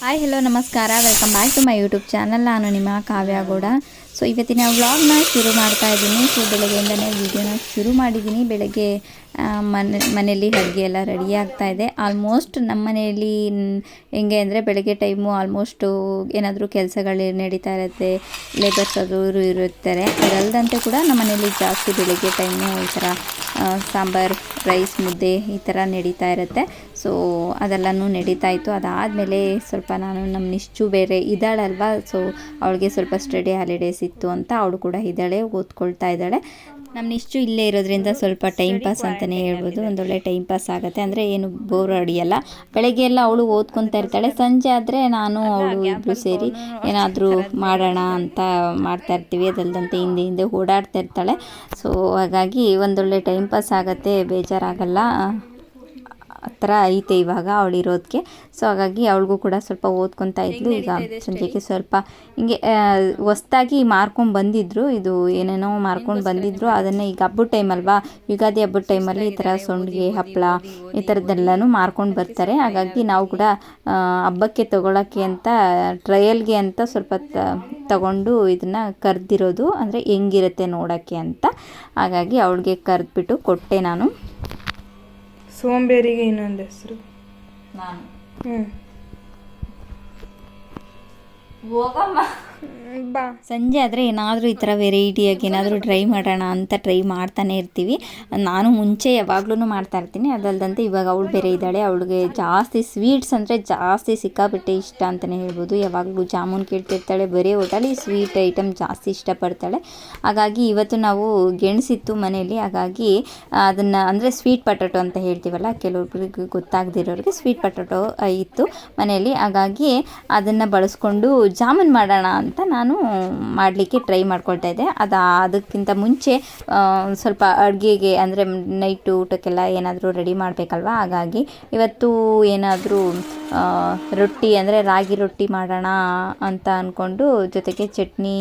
Hi hello ನಮಸ್ಕಾರ. Welcome back to my YouTube channel ನಾನು ನಿಮ್ಮ ಕಾವ್ಯ ಗೌಡ. ಸೊ ಇವತ್ತಿನ ವ್ಲಾಗ್ನ ಶುರು ಮಾಡ್ತಾ ಇದ್ದೀನಿ. ಸೊ ಬೆಳಗ್ಗೆಯಿಂದನೇ ವೀಡಿಯೋನ ಶುರು ಮಾಡಿದ್ದೀನಿ. ಬೆಳಗ್ಗೆ ಮನೆ, ಮನೆಯಲ್ಲಿ ಅಡುಗೆ ಎಲ್ಲ ರೆಡಿ ಆಗ್ತಾ ಇದೆ. ಆಲ್ಮೋಸ್ಟ್ ನಮ್ಮ ಮನೆಯಲ್ಲಿ ಹೆಂಗೆ ಅಂದರೆ ಬೆಳಗ್ಗೆ ಟೈಮು ಆಲ್ಮೋಸ್ಟು ಏನಾದರೂ ಕೆಲಸಗಳು ನಡೀತಾ ಇರುತ್ತೆ. ಲೇಬರ್ಸ್ ಅದು ಇರುತ್ತಾರೆ. ಅದಲ್ಲದಂತೆ ಕೂಡ ನಮ್ಮ ಮನೆಯಲ್ಲಿ ಜಾಸ್ತಿ ಬೆಳಗ್ಗೆ ಟೈಮು ಈ ಥರ ಸಾಂಬಾರ್, ರೈಸ್, ಮುದ್ದೆ ಈ ಥರ ನಡೀತಾ ಇರುತ್ತೆ. ಸೊ ಅದೆಲ್ಲನೂ ನಡೀತಾ ಇತ್ತು. ಅದಾದಮೇಲೆ ಸ್ವಲ್ಪ ನಾನು ನಮ್ಮ ನಿಶ್ಚು ಬೇರೆ ಇದ್ದಾಳಲ್ವ ಸೊ ಅವಳಿಗೆ ಸ್ವಲ್ಪ ಸ್ಟಡಿ ಹಾಲಿಡೇಸ್ ಇತ್ತು ಅಂತ ಅವಳು ಕೂಡ ಇದ್ದಾಳೆ, ಓದ್ಕೊಳ್ತಾ ಇದ್ದಾಳೆ. ನಮ್ಮ ನಿಶ್ಚು ಇಲ್ಲೇ ಇರೋದ್ರಿಂದ ಸ್ವಲ್ಪ ಟೈಮ್ ಪಾಸ್ ಅಂತಲೇ ಹೇಳ್ಬೋದು. ಒಂದೊಳ್ಳೆ ಟೈಮ್ ಪಾಸ್ ಆಗುತ್ತೆ. ಅಂದರೆ ಏನು ಬೋರ್ ಹೊಡಿಯಲ್ಲ. ಬೆಳಗ್ಗೆ ಎಲ್ಲ ಅವಳು ಓದ್ಕೊತಾ ಇರ್ತಾಳೆ. ಸಂಜೆ ಆದರೆ ನಾನು ಅವಳು ಇಬ್ಬರು ಸೇರಿ ಏನಾದರೂ ಮಾಡೋಣ ಅಂತ ಮಾಡ್ತಾ ಇರ್ತೀವಿ. ಅದಲ್ಲದಂತೆ ಹಿಂದೆ ಹಿಂದೆ ಓಡಾಡ್ತಾ ಇರ್ತಾಳೆ. ಸೊ ಹಾಗಾಗಿ ಒಂದೊಳ್ಳೆ ಟೈಮ್ ಪಾಸ್ ಆಗುತ್ತೆ. ಬೇಜಾರಾಗಲ್ಲ. ಥರ ಐತೆ ಇವಾಗ ಅವಳು ಇರೋದಕ್ಕೆ ಸೊ ಹಾಗಾಗಿ ಅವಳಿಗೂ ಕೂಡ ಸ್ವಲ್ಪ ಓದ್ಕೊತಾ ಇದ್ಲು. ಈಗ ಸಂಜೆಗೆ ಸ್ವಲ್ಪ ಹಿಂಗೆ ಹೊಸ್ದಾಗಿ ಮಾರ್ಕೊಂಡು ಬಂದಿದ್ರು. ಇದು ಏನೇನೋ ಮಾರ್ಕೊಂಡು ಬಂದಿದ್ರು. ಅದನ್ನು ಈಗ ಹಬ್ಬದ ಟೈಮ್ ಅಲ್ವಾ? ಯುಗಾದಿ ಹಬ್ಬದ ಟೈಮಲ್ಲಿ ಈ ಥರ ಸೊಂಡಿಗೆ ಹಪ್ಪಳ ಈ ಥರದ್ದೆಲ್ಲನೂ ಮಾರ್ಕೊಂಡು ಬರ್ತಾರೆ. ಹಾಗಾಗಿ ನಾವು ಕೂಡ ಹಬ್ಬಕ್ಕೆ ತಗೊಳ್ಳೋಕ್ಕೆ ಅಂತ ಟ್ರಯಲ್ಗೆ ಅಂತ ಸ್ವಲ್ಪ ತಗೊಂಡು ಇದನ್ನು ಕರೆದಿರೋದು. ಅಂದರೆ ಹೆಂಗಿರುತ್ತೆ ನೋಡೋಕ್ಕೆ ಅಂತ. ಹಾಗಾಗಿ ಅವಳಿಗೆ ಕರೆದ್ಬಿಟ್ಟು ಕೊಟ್ಟೆ ನಾನು. ಸೋಂಬೇರಿಗೆ ಇನ್ನೊಂದು ಹೆಸರು. ನಾನು? ಹ್ಞೂ ಹೋಗಮ್ಮ. ಬಾ. ಸಂಜೆ ಆದರೆ ಏನಾದರೂ ಈ ಥರ ವೆರೈಟಿಯಾಗಿ ಏನಾದರೂ ಟ್ರೈ ಮಾಡೋಣ ಅಂತ ಟ್ರೈ ಮಾಡ್ತಾನೆ ಇರ್ತೀವಿ. ನಾನು ಮುಂಚೆ ಯಾವಾಗ್ಲೂ ಮಾಡ್ತಾ ಇರ್ತೀನಿ. ಅದಲ್ಲದಂತೆ ಇವಾಗ ಅವಳು ಬೇರೆ ಇದ್ದಾಳೆ. ಅವಳಿಗೆ ಜಾಸ್ತಿ ಸ್ವೀಟ್ಸ್ ಅಂದರೆ ಜಾಸ್ತಿ ಸಿಕ್ಕಾಪಟ್ಟೆ ಇಷ್ಟ ಅಂತಲೇ ಹೇಳ್ಬೋದು. ಯಾವಾಗಲೂ ಜಾಮೂನ್ ಕೇಳ್ತಿರ್ತಾಳೆ, ಬರೀ ಒಟ್ಟಲ್ಲಿ ಸ್ವೀಟ್ ಐಟಮ್ ಜಾಸ್ತಿ ಇಷ್ಟಪಡ್ತಾಳೆ. ಹಾಗಾಗಿ ಇವತ್ತು ನಾವು ಗೆಣಸಿತ್ತು ಮನೆಯಲ್ಲಿ. ಹಾಗಾಗಿ ಅದನ್ನು ಅಂದರೆ ಸ್ವೀಟ್ ಪಟಾಟೊ ಅಂತ ಹೇಳ್ತೀವಲ್ಲ, ಕೆಲವೊಬ್ರಿಗೆ ಗೊತ್ತಾಗದಿರೋರಿಗೆ ಸ್ವೀಟ್ ಪಟಾಟೊ ಇತ್ತು ಮನೆಯಲ್ಲಿ. ಹಾಗಾಗಿ ಅದನ್ನು ಬಳಸ್ಕೊಂಡು ಜಾಮೂನ್ ಮಾಡೋಣ ಅಂತ ನಾನು ಮಾಡಲಿಕ್ಕೆ ಟ್ರೈ ಮಾಡ್ಕೊಳ್ತಾ ಇದ್ದೆ. ಅದು ಅದಕ್ಕಿಂತ ಮುಂಚೆ ಸ್ವಲ್ಪ ಅಡುಗೆಗೆ ಅಂದರೆ ನೈಟು ಊಟಕ್ಕೆಲ್ಲ ಏನಾದರೂ ರೆಡಿ ಮಾಡಬೇಕಲ್ವ? ಹಾಗಾಗಿ ಇವತ್ತು ಏನಾದರೂ ರೊಟ್ಟಿ ಅಂದರೆ ರಾಗಿ ರೊಟ್ಟಿ ಮಾಡೋಣ ಅಂತ ಅಂದ್ಕೊಂಡು ಜೊತೆಗೆ ಚಟ್ನಿ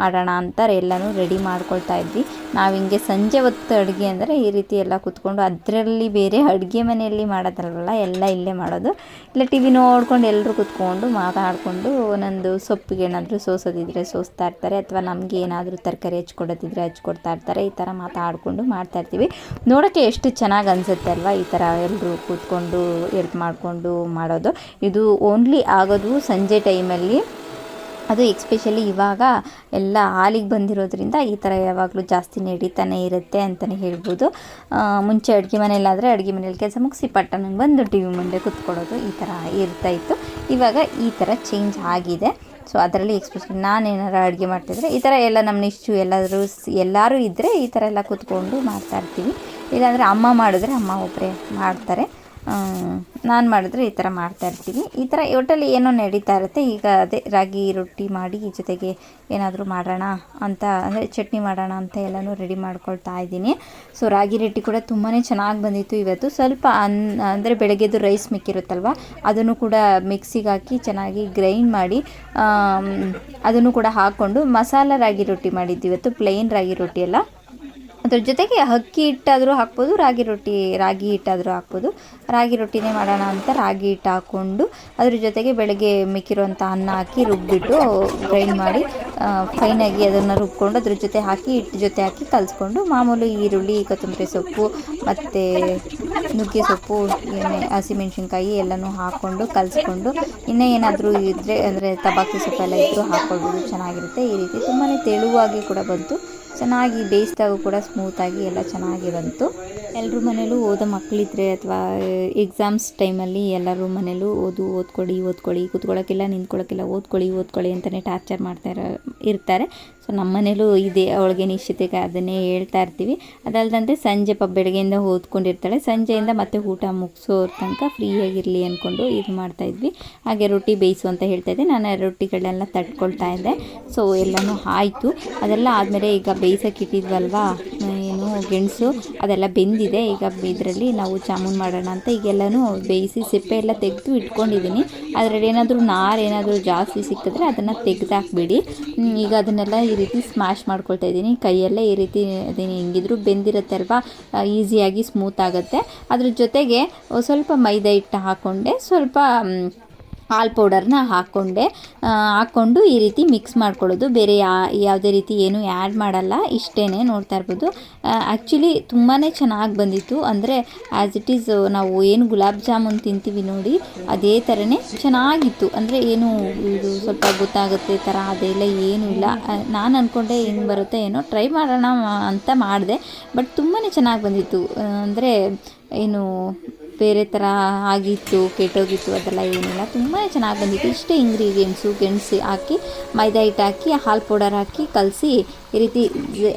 ಮಾಡೋಣ ಅಂತ ಎಲ್ಲನೂ ರೆಡಿ ಮಾಡ್ಕೊಳ್ತಾ ಇದ್ವಿ. ನಾವು ಹಿಂಗೆ ಸಂಜೆ ಹೊತ್ತು ಅಡುಗೆ ಅಂದರೆ ಈ ರೀತಿ ಎಲ್ಲ ಕೂತ್ಕೊಂಡು ಅದರಲ್ಲಿ ಬೇರೆ ಅಡುಗೆ ಮನೆಯಲ್ಲಿ ಮಾಡೋದಲ್ವಲ್ಲ, ಎಲ್ಲ ಇಲ್ಲೇ ಮಾಡೋದು. ಇಲ್ಲ ಟಿ ವಿ ನೋಡ್ಕೊಂಡು ಎಲ್ಲರೂ ಕೂತ್ಕೊಂಡು ಮಾತಾಡಿಕೊಂಡು ಒಂದೊಂದು ಸೊಪ್ಪಿಗೆ ಏನಾದರೂ ಸೋಸೋದಿದ್ರೆ ಸೋಸ್ತಾ ಇರ್ತಾರೆ, ಅಥವಾ ನಮಗೆ ಏನಾದರೂ ತರಕಾರಿ ಹಚ್ಕೊಡೋದಿದ್ರೆ ಹಚ್ಕೊಡ್ತಾ ಇರ್ತಾರೆ, ಈ ಥರ ಮಾತಾಡಿಕೊಂಡು ಮಾಡ್ತಾ ಇರ್ತೀವಿ. ನೋಡೋಕ್ಕೆ ಎಷ್ಟು ಚೆನ್ನಾಗಿ ಅನಿಸುತ್ತೆ ಅಲ್ವಾ, ಈ ಥರ ಎಲ್ಲರೂ ಕೂತ್ಕೊಂಡು ಎಲ್ಪ್ ಮಾಡಿಕೊಂಡು ಮಾಡೋದು. ಇದು ಓನ್ಲಿ ಆಗೋದು ಸಂಜೆ ಟೈಮಲ್ಲಿ. ಅದು ಎಕ್ಸ್ಪೆಷಲಿ ಇವಾಗ ಎಲ್ಲ ಹಾಲಿಗೆ ಬಂದಿರೋದ್ರಿಂದ ಈ ಥರ ಯಾವಾಗಲೂ ಜಾಸ್ತಿ ನಡೀತಾನೆ ಇರುತ್ತೆ ಅಂತಲೇ ಹೇಳ್ಬೋದು. ಮುಂಚೆ ಅಡುಗೆ ಮನೆಯಲ್ಲಾದರೆ ಅಡುಗೆ ಮನೇಲಿ ಕೆಲಸ ಮುಗಿಸಿ ಪಟ್ಟಣಂಗೆ ಬಂದು ಟಿ ವಿ ಮುಂದೆ ಕುತ್ಕೊಳ್ಳೋದು ಈ ಥರ ಇರ್ತಾ ಇತ್ತು. ಇವಾಗ ಈ ಥರ ಚೇಂಜ್ ಆಗಿದೆ. ಸೊ ಅದರಲ್ಲಿ ಎಕ್ಸ್ಪೆಷಲಿ ನಾನು ಏನಾರು ಅಡುಗೆ ಮಾಡ್ತಿದ್ರೆ ಈ ಥರ ಎಲ್ಲ ನಮ್ಮ ನಿಶ್ಚು ಎಲ್ಲರೂ ಎಲ್ಲರೂ ಇದ್ದರೆ ಈ ಥರ ಎಲ್ಲ ಕೂತ್ಕೊಂಡು ಮಾಡ್ತಾ ಇರ್ತೀವಿ. ಇಲ್ಲಾಂದರೆ ಅಮ್ಮ ಮಾಡಿದ್ರೆ ಅಮ್ಮ ಒಬ್ಬರೇ ಮಾಡ್ತಾರೆ. ನಾನು ಮಾಡಿದ್ರೆ ಈ ಥರ ಮಾಡ್ತಾ ಇರ್ತೀನಿ. ಈ ಥರ ಒಟ್ಟಲ್ಲಿ ಏನೋ ನಡೀತಾ ಇರುತ್ತೆ. ಈಗ ಅದೇ ರಾಗಿ ರೊಟ್ಟಿ ಮಾಡಿ ಜೊತೆಗೆ ಏನಾದರೂ ಮಾಡೋಣ ಅಂತ, ಅಂದರೆ ಚಟ್ನಿ ಮಾಡೋಣ ಅಂತ ಎಲ್ಲನೂ ರೆಡಿ ಮಾಡ್ಕೊಳ್ತಾ ಇದ್ದೀನಿ. ಸೊ ರಾಗಿ ರೊಟ್ಟಿ ಕೂಡ ತುಂಬಾ ಚೆನ್ನಾಗಿ ಬಂದಿತ್ತು ಇವತ್ತು. ಸ್ವಲ್ಪ ಅನ್, ಅಂದರೆ ಬೆಳಗ್ಗೆದು ರೈಸ್ ಮಿಕ್ಕಿರುತ್ತಲ್ವ? ಅದನ್ನು ಕೂಡ ಮಿಕ್ಸಿಗೆ ಹಾಕಿ ಚೆನ್ನಾಗಿ ಗ್ರೈಂಡ್ ಮಾಡಿ ಅದನ್ನು ಕೂಡ ಹಾಕ್ಕೊಂಡು ಮಸಾಲ ರಾಗಿ ರೊಟ್ಟಿ ಮಾಡಿದ್ದು ಇವತ್ತು ಪ್ಲೇನ್ ರಾಗಿ ರೊಟ್ಟಿ ಎಲ್ಲ ಅದ್ರ ಜೊತೆಗೆ ಅಕ್ಕಿ ಹಿಟ್ಟಾದರೂ ಹಾಕ್ಬೋದು, ರಾಗಿ ರೊಟ್ಟಿ, ರಾಗಿ ಹಿಟ್ಟಾದರೂ ಹಾಕ್ಬೋದು. ರಾಗಿ ರೊಟ್ಟಿನೇ ಮಾಡೋಣ ಅಂತ ರಾಗಿ ಹಿಟ್ಟು ಹಾಕ್ಕೊಂಡು ಅದ್ರ ಜೊತೆಗೆ ಬೆಳಗ್ಗೆ ಮಿಕ್ಕಿರೋಂಥ ಅನ್ನ ಹಾಕಿ ರುಬ್ಬಿಟ್ಟು ಗ್ರೈಂಡ್ ಮಾಡಿ ಫೈನಾಗಿ ಅದನ್ನು ರುಬ್ಕೊಂಡು ಅದ್ರ ಜೊತೆ ಹಾಕಿ ಹಿಟ್ಟು ಜೊತೆ ಹಾಕಿ ಕಲಿಸ್ಕೊಂಡು ಮಾಮೂಲು ಈರುಳ್ಳಿ, ಕೊತ್ತಂಬರಿ ಸೊಪ್ಪು ಮತ್ತು ನುಗ್ಗೆ ಸೊಪ್ಪು ಹಸಿಮೆಣ್ಸಿನ್ಕಾಯಿ ಎಲ್ಲನೂ ಹಾಕ್ಕೊಂಡು ಕಲಿಸ್ಕೊಂಡು ಇನ್ನೂ ಏನಾದರೂ ಇದ್ದರೆ ಅಂದರೆ ತಬಾಕಿ ಸೊಪ್ಪೆಲ್ಲ ಇದ್ದರೂ ಹಾಕ್ಕೊಳ್ಬೋದು. ಚೆನ್ನಾಗಿರುತ್ತೆ. ಈ ರೀತಿ ತುಂಬಾ ತೆಳುವಾಗಿ ಕೂಡ ಬಂತು. ಚೆನ್ನಾಗಿ ಬೇಯಿಸಿದಾಗ ಕೂಡ ಸ್ಮೂತಾಗಿ ಎಲ್ಲ ಚೆನ್ನಾಗಿ ಬಂತು. ಎಲ್ಲರೂ ಮನೇಲೂ ಓದೋ ಮಕ್ಕಳಿದ್ರೆ ಅಥವಾ ಎಕ್ಸಾಮ್ಸ್ ಟೈಮಲ್ಲಿ ಎಲ್ಲರೂ ಮನೇಲೂ ಓದು, ಓದ್ಕೊಳ್ಳಿ ಓದ್ಕೊಳ್ಳಿ, ಕೂತ್ಕೊಳ್ಳೋಕ್ಕಿಲ್ಲ, ನಿಂತ್ಕೊಳ್ಳೋಕ್ಕಿಲ್ಲ, ಓದ್ಕೊಳ್ಳಿ ಓದ್ಕೊಳ್ಳಿ ಅಂತಲೇ ಟಾರ್ಚರ್ ಮಾಡ್ತಾ ಇರೋ, ಇರ್ತಾರೆ. ಸೊ ನಮ್ಮ ಮನೇಲೂ ಇದೆ, ಅವಳಿಗೆ ನಿಶ್ಚಿತೆಗೆ ಅದನ್ನೇ ಹೇಳ್ತಾ ಇರ್ತೀವಿ. ಅದಲ್ಲದಂತೆ ಸಂಜೆ ಪ, ಬೆಳಗ್ಗೆಯಿಂದ ಓದ್ಕೊಂಡಿರ್ತಾಳೆ. ಸಂಜೆಯಿಂದ ಮತ್ತೆ ಊಟ ಮುಗಿಸೋರ ತನಕ ಫ್ರೀಯಾಗಿರಲಿ ಅಂದ್ಕೊಂಡು ಇದು ಮಾಡ್ತಾಯಿದ್ವಿ ಹಾಗೆ ರೊಟ್ಟಿ ಬೇಯಿಸು ಅಂತ ಹೇಳ್ತಾ ಇದ್ದೆ. ನಾನು ರೊಟ್ಟಿಗಳನ್ನೆಲ್ಲ ತಟ್ಕೊಳ್ತಾ ಇದ್ದೆ. ಸೊ ಎಲ್ಲನೂ ಆಯಿತು. ಅದೆಲ್ಲ ಆದಮೇಲೆ ಈಗ ಬೇಯಿಸೋಕೆ ಇಟ್ಟಿದ್ವಲ್ವಾ? ಗೆಣಸು ಅದೆಲ್ಲ ಬೆಂದಿದೆ. ಈಗ ಇದರಲ್ಲಿ ನಾವು ಜಾಮೂನ್ ಮಾಡೋಣ ಅಂತ ಈಗೆಲ್ಲನೂ ಬೇಯಿಸಿ ಸಿಪ್ಪೆ ಎಲ್ಲ ತೆಗೆದು ಇಟ್ಕೊಂಡಿದ್ದೀನಿ. ಅದರಲ್ಲಿ ಏನಾದರೂ ನಾರು ಏನಾದರೂ ಜಾಸ್ತಿ ಸಿಕ್ಕಿದ್ರೆ ಅದನ್ನು ತೆಗೆದಾಕ್ಬಿಡಿ. ಈಗ ಅದನ್ನೆಲ್ಲ ಈ ರೀತಿ ಸ್ಮ್ಯಾಶ್ ಮಾಡ್ಕೊಳ್ತಾ ಇದ್ದೀನಿ. ಕೈಯಲ್ಲೇ ಈ ರೀತಿ ಅದೇನು. ಹೆಂಗಿದ್ರು ಬೆಂದಿರುತ್ತೆ ಅಲ್ವಾ? ಈಸಿಯಾಗಿ ಸ್ಮೂತ್ ಆಗುತ್ತೆ. ಅದ್ರ ಜೊತೆಗೆ ಸ್ವಲ್ಪ ಮೈದಾ ಹಿಟ್ಟು ಹಾಕ್ಕೊಂಡೆ ಸ್ವಲ್ಪ ಹಾಲ್ ಪೌಡರ್ನ ಹಾಕ್ಕೊಂಡೆ ಹಾಕ್ಕೊಂಡು ಈ ರೀತಿ ಮಿಕ್ಸ್ ಮಾಡ್ಕೊಳ್ಳೋದು. ಬೇರೆ ಯಾ, ಯಾವುದೇ ರೀತಿ ಏನು ಆ್ಯಡ್ ಮಾಡಲ್ಲ ಇಷ್ಟೇ ನೋಡ್ತಾ ಇರ್ಬೋದು. ಆ್ಯಕ್ಚುಲಿ ತುಂಬಾ ಚೆನ್ನಾಗಿ ಬಂದಿತ್ತು. ಅಂದರೆ ಆ್ಯಸ್ ಇಟ್ ಈಸ್ ನಾವು ಏನು ಗುಲಾಬ್ ಜಾಮೂನ್ ತಿಂತೀವಿ ನೋಡಿ, ಅದೇ ಥರನೇ ಚೆನ್ನಾಗಿತ್ತು. ಅಂದರೆ ಏನು ಇದು ಸ್ವಲ್ಪ ಗೊತ್ತಾಗುತ್ತೆ ಥರ ಅದೆಲ್ಲ ಏನೂ ಇಲ್ಲ. ನಾನು ಅಂದ್ಕೊಂಡೆ ಏನು ಬರುತ್ತೆ ಏನೋ ಟ್ರೈ ಮಾಡೋಣ ಅಂತ ಮಾಡಿದೆ. ಬಟ್ ತುಂಬಾ ಚೆನ್ನಾಗಿ ಬಂದಿತ್ತು. ಅಂದರೆ ಏನು ಬೇರೆ ಥರ ಆಗಿತ್ತು, ಕೆಟ್ಟೋಗಿತ್ತು, ಅದೆಲ್ಲ ಏನಿಲ್ಲ. ತುಂಬಾ ಚೆನ್ನಾಗಿ ಬಂದಿತ್ತು. ಇಷ್ಟೇ ಇಂಗ್ರೀಡಿಯೆಂಟ್ಸು ಗೆಣಸು ಹಾಕಿ, ಮೈದಾ ಹಿಟ್ಟು ಹಾಕಿ, ಹಾಲು ಪೌಡರ್ ಹಾಕಿ, ಕಲಸಿ ಈ ರೀತಿ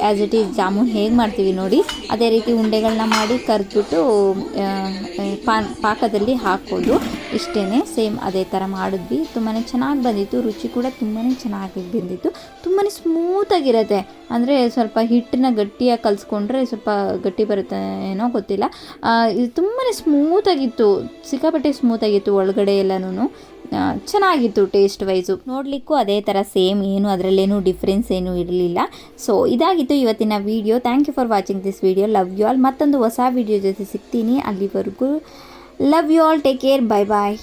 ಆ್ಯಸ್ ಇಟ್ ಈಸ್ ಜಾಮೂನ್ ಹೇಗೆ ಮಾಡ್ತೀವಿ ನೋಡಿ. ಅದೇ ರೀತಿ ಉಂಡೆಗಳನ್ನ ಮಾಡಿ ಕರೆದ್ಬಿಟ್ಟು ಪಾಕದಲ್ಲಿ ಹಾಕೋದು ಇಷ್ಟೇ ಸೇಮ್ ಅದೇ ಥರ ಮಾಡಿದ್ವಿ. ತುಂಬಾ ಚೆನ್ನಾಗಿ ಬಂದಿತ್ತು. ರುಚಿ ಕೂಡ ತುಂಬಾ ಚೆನ್ನಾಗಿ ಬಂದಿತ್ತು. ತುಂಬಾ ಸ್ಮೂತಾಗಿರುತ್ತೆ ಅಂದರೆ ಸ್ವಲ್ಪ ಹಿಟ್ಟನ್ನ ಗಟ್ಟಿಯಾಗಿ ಕಲಿಸ್ಕೊಂಡ್ರೆ ಸ್ವಲ್ಪ ಗಟ್ಟಿ ಬರುತ್ತೆ ಏನೋ ಗೊತ್ತಿಲ್ಲ. ಇದು ತುಂಬಾ ಸ್ಮೂತಾಗಿತ್ತು ಸಿಕ್ಕಾಪಟ್ಟೆ ಸ್ಮೂತಾಗಿತ್ತು ಒಳಗಡೆ ಎಲ್ಲನೂ ಚೆನ್ನಾಗಿತ್ತು ಟೇಸ್ಟ್ ವೈಸು ನೋಡಲಿಕ್ಕೂ ಅದೇ ಥರ ಸೇಮ್ ಏನು ಅದರಲ್ಲೇನು ಡಿಫ್ರೆನ್ಸ್ ಏನು ಇರಲಿಲ್ಲ. ಸೊ ಇದಾಗಿತ್ತು ಇವತ್ತಿನ video thank you for watching this video love you all ಮತ್ತೊಂದು ಹೊಸ ವೀಡಿಯೋ ಜೊತೆ ಸಿಗ್ತೀನಿ. ಅಲ್ಲಿವರೆಗೂ love you all take care bye bye